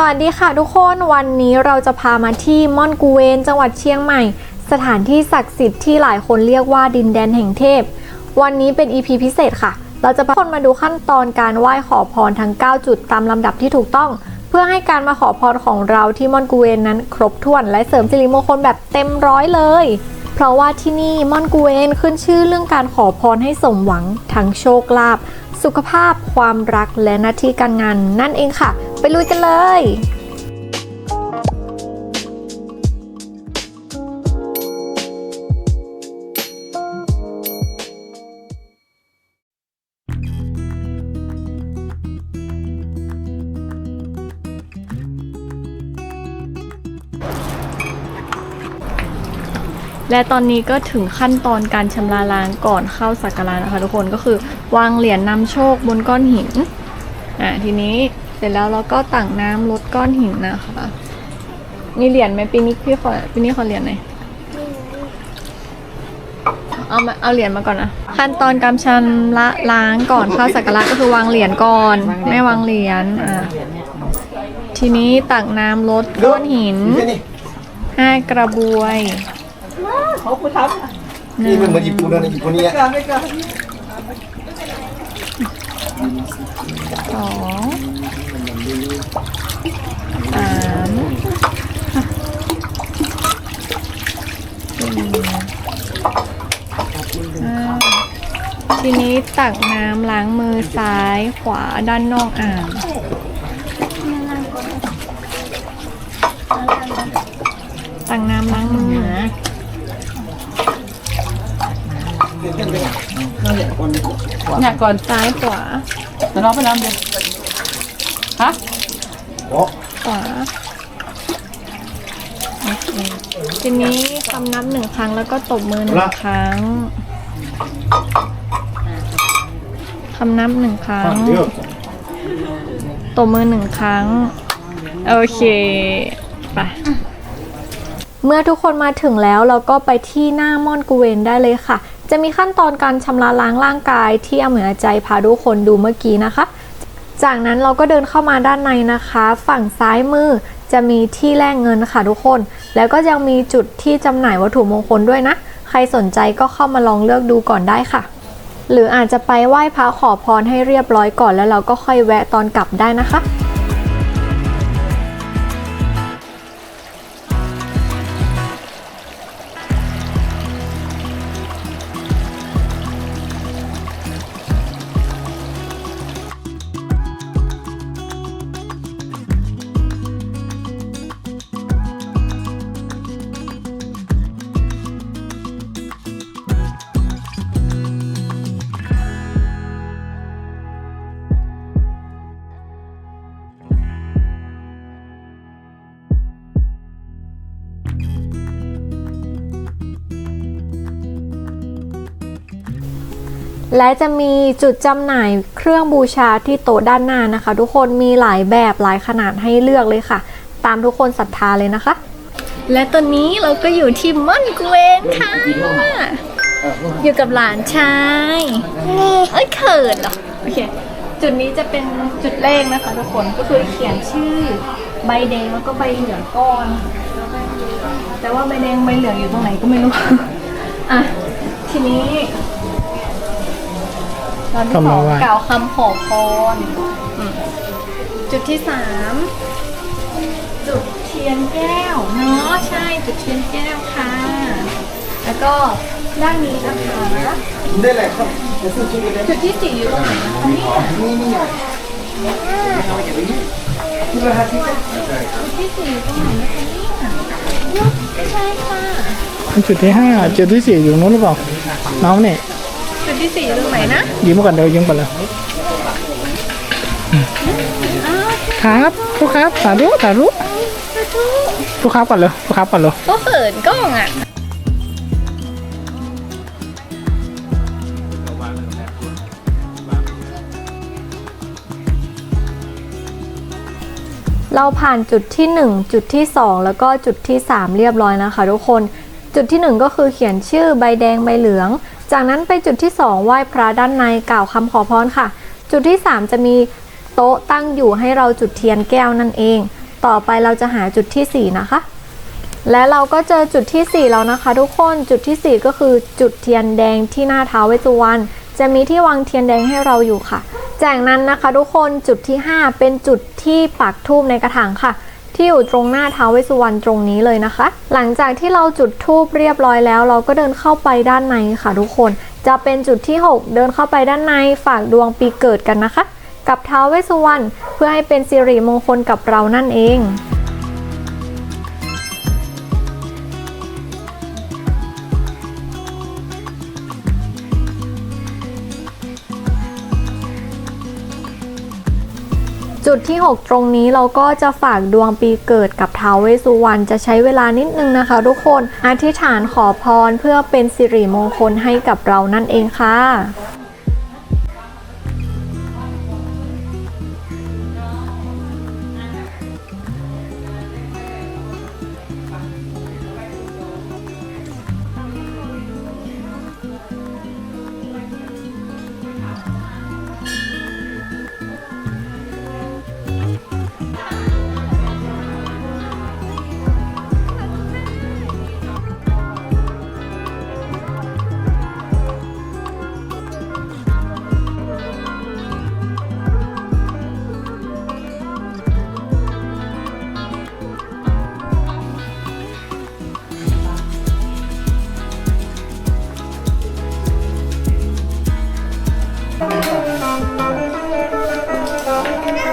สวัสดีค่ะทุกคนวันนี้เราจะพามาที่ม่อนกูเวนจังหวัดเชียงใหม่ สถานที่ศักดิ์สิทธิ์ที่หลายคนเรียกว่าดินแดนแห่งเทพ วันนี้เป็น EP พิเศษค่ะ เราจะพาคนมาดูขั้นตอนการไหว้ขอพรทั้ง 9 จุดตามลำดับที่ถูกต้อง เพื่อให้การมาขอพรของเราที่ม่อนกูเวนนั้นครบถ้วนและเสริมสิริมงคลแบบเต็มร้อยเลย เพราะว่าที่นี่ม่อนกูเวนขึ้นชื่อเรื่องการขอพรให้สมหวังทั้งโชคลาภ สุขภาพ ความรักและหน้าที่การงานนั่นเองค่ะ ไปลุยกันเลยและตอนนี้ก็ถึงขั้นตอนการชำระล้างก่อนเข้าสักการะนะคะทุกคนก็คือ วางเหรียญนำโชคบนก้อนหิน อ่าทีนี้เสร็จแล้วเราก็ตักน้ำลดก้อนหินนะคะ มีเหรียญไหมปีนี้พี่ขอปีนี้ขอเหรียญหน่อยเอามาเอาเหรียญมาก่อนนะขั้นตอนการชำระล้างก่อนเข้าสักการะก็คือวางเหรียญก่อนไม่วางเหรียญอ่าทีนี้ตักน้ำลดก้อนหินห้ากระบวยนี่มันเหมือนญี่ปุ่นนะญี่ปุ่นนี่ สองสามสี่ห้าทีนี้ตักน้ำล้างมือซ้ายขวาด้านนอกอ่างตักน้ำล้างมือ เนี่ยก่อนซ้ายขวาเดี๋ยวน้องไปน้ำดูฮะโอ้ขวาโอเคทีนี้คำนับหนึ่งครั้งแล้วก็ตบมือหนึ่งครั้งคำนับหนึ่งครั้งเดี๋ยวตบมือหนึ่งครั้ง โอเค ไป เมื่อทุกคนมาถึงแล้วเราก็ไปที่หน้าม่อนกูเวนได้เลยค่ะ จะมีขั้นตอนการชำระล้างร่างกายที่อเหมือนใจพาทุกคนดูเมื่อกี้นะคะ จากนั้นเราก็เดินเข้ามาด้านในนะคะ ฝั่งซ้ายมือจะมีที่แลกเงินค่ะทุกคน แล้วก็ยังมีจุดที่จำหน่ายวัตถุมงคลด้วยนะ ใครสนใจก็เข้ามาลองเลือกดูก่อนได้ค่ะ หรืออาจจะไปไหว้พระขอพรให้เรียบร้อยก่อนแล้วเราก็ค่อยแวะตอนกลับได้นะคะ และจะมีจุดจำหน่ายเครื่องบูชาที่โต๊ะด้านหน้านะคะ ทุกคนมีหลายแบบหลายขนาดให้เลือกเลยค่ะ ตามทุกคนศรัทธาเลยนะคะ และตอนนี้เราก็อยู่ที่ม่อนเกวนค่ะ อยู่กับหลานชายเอ้ยเขินเหรอโอเคจุดนี้จะเป็นจุดแรกนะคะทุกคนก็คือเขียนชื่อใบแดงแล้วก็ใบเหลืองก้อน แต่ว่าใบแดงใบเหลืองอยู่ตรงไหนก็ไม่รู้อะทีนี้ ตอนที่สองกล่าวคำขอพรอืมจุดที่สามจุดเทียนแก้วเนาะใช่จุดเทียนแก้วค่ะ แล้วก็ด้านนี้นะคะได้แหละครับจะซื้อชุดนี้จุดที่สี่อยู่ตรงไหนนะคะเนี่ยนี่นี่จุดที่สี่อยู่ตรงไหนนะคะเนี่ยใช่ค่ะจุดที่ห้าจุดที่สี่อยู่ตรงนู้นหรือเปล่าน้องเนี่ยจุด ที่สี่อยู่ตรงไหนนะยิ้มมาก่อนเดี๋ยวยิ้มก่อนเลยอ้าวครับลูกครับสาธุสาธุลูกค้าก่อนเลยลูกค้าก่อนเลยก็เขินกล้องอะเราผ่านจุดที่ 1 จุดที่ 2 แล้วก็จุดที่ 3 เรียบร้อยนะคะทุกคน จุดที่ 1 ก็คือเขียนชื่อใบแดงใบเหลือง จากนั้นไปจุดที่ 2 ไหว้พระด้านในกล่าวคำขอพรค่ะ จุดที่ 3 จะมีโต๊ะตั้งอยู่ให้เราจุดเทียนแก้วนั่นเอง ต่อไปเราจะหาจุดที่ 4 นะคะ และเราก็เจอจุดที่ 4 แล้วนะคะ ทุกคนจุดที่ 4 ก็คือจุดเทียนแดงที่หน้าท้าวเวสสุวรรณจะมีที่วางเทียนแดงให้เราอยู่ค่ะ จากนั้นนะคะทุกคนจุดที่ 5 เป็นจุดที่ปักทูบในกระถางค่ะ ที่อยู่ตรงหน้าท้าวเวสสุวรรณตรงนี้เลยนะคะ หลังจากที่เราจุดทูบเรียบร้อยแล้ว เราก็เดินเข้าไปด้านในค่ะทุกคน จะเป็นจุดที่ 6 เดินเข้าไปด้านในฝากดวงปีเกิดกันนะคะ กับท้าวเวสสุวรรณเพื่อให้เป็นสิริมงคลกับเรานั่นเอง จุดที่ 6 ตรงนี้เราก็จะฝากดวงปีเกิดกับท้าวเวสุวรรณจะใช้เวลานิดนึงนะคะ ทุกคนอธิษฐานขอพรเพื่อเป็นสิริมงคลให้กับเรานั่นเองค่ะ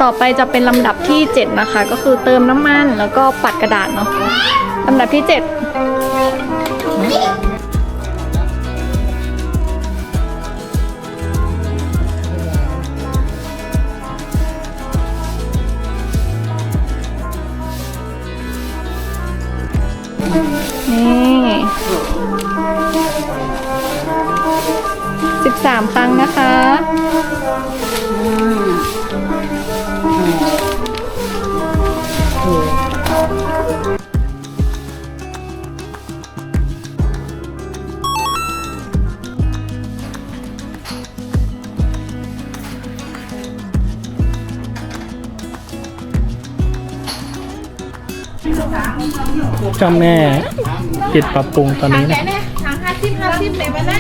ต่อไปจะเป็นลำดับที่ 7 นะคะ ก็คือเติมน้ำมันแล้วก็ปัดกระดาษเนาะลำดับที่ 7 เจ้าแม่ปิดปรับปรุงตอนนี้นะทางห้าสิบห้าสิบเลยมาได้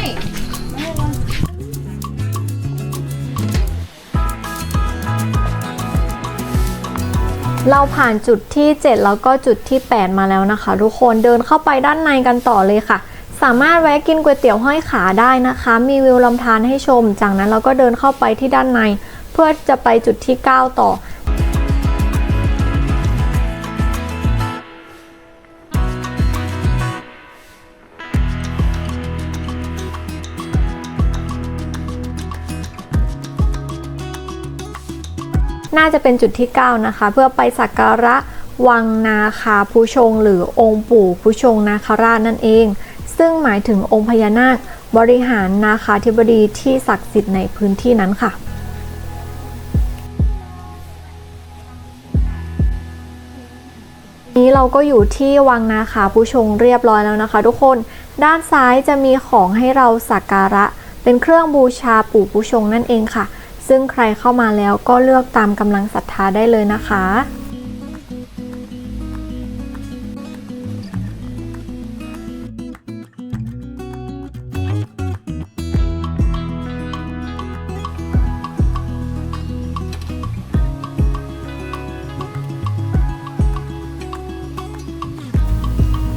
เราผ่านจุดที่ 7 แล้วก็จุดที่ 8 มาแล้วนะคะ ทุกคนเดินเข้าไปด้านในกันต่อเลยค่ะ สามารถแวะกินก๋วยเตี๋ยวห้อยขาได้นะคะ มีวิวลำธารให้ชม จากนั้นเราก็เดินเข้าไปที่ด้านใน เพื่อจะไปจุดที่ 9 ต่อ น่าจะเป็นจุดที่ 9 นะคะ เพื่อไปสักการะวังนาคาผู้ชง หรือองค์ปู่ผู้ชงนาคราชนั่นเอง ซึ่งหมายถึงองค์พญานาคบริหารนาคาธิบดีที่ศักดิ์สิทธิ์ในพื้นที่นั้นค่ะนี้เราก็อยู่ที่วังนาคาผู้ชงเรียบร้อยแล้วนะคะ ทุกคนด้านซ้ายจะมีของให้เราสักการะ เป็นเครื่องบูชาปู่ผู้ชงนั่นเองค่ะ ซึ่งใครเข้ามาแล้วก็เลือกตามกำลังศรัทธาได้เลยนะคะ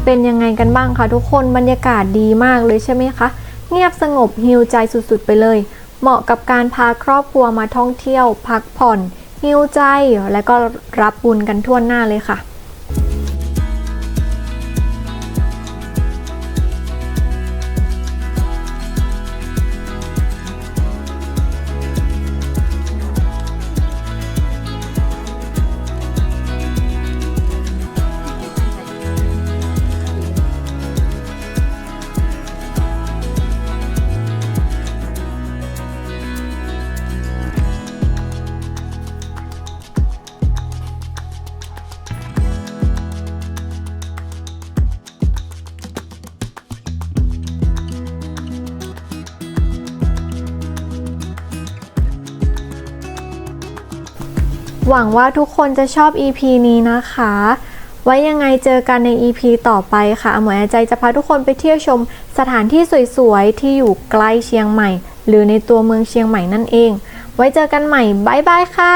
เป็นยังไงกันบ้างคะทุกคนบรรยากาศดีมากเลยใช่ไหมคะ เงียบสงบฮิวใจสุดๆไปเลย เหมาะกับการพาครอบครัวมาท่องเที่ยว พักผ่อนฮิวใจ และก็รับบุญกันทั่วหน้าเลยค่ะ หวังว่าทุกคนจะชอบ EP นี้นะคะ ไว้ยังไงเจอกันใน EP ต่อไปค่ะ หมวยใจจะพาทุกคนไปเที่ยวชมสถานที่สวยๆ ที่อยู่ใกล้เชียงใหม่ หรือในตัวเมืองเชียงใหม่นั่นเอง ไว้เจอกันใหม่ บ๊ายบายค่ะ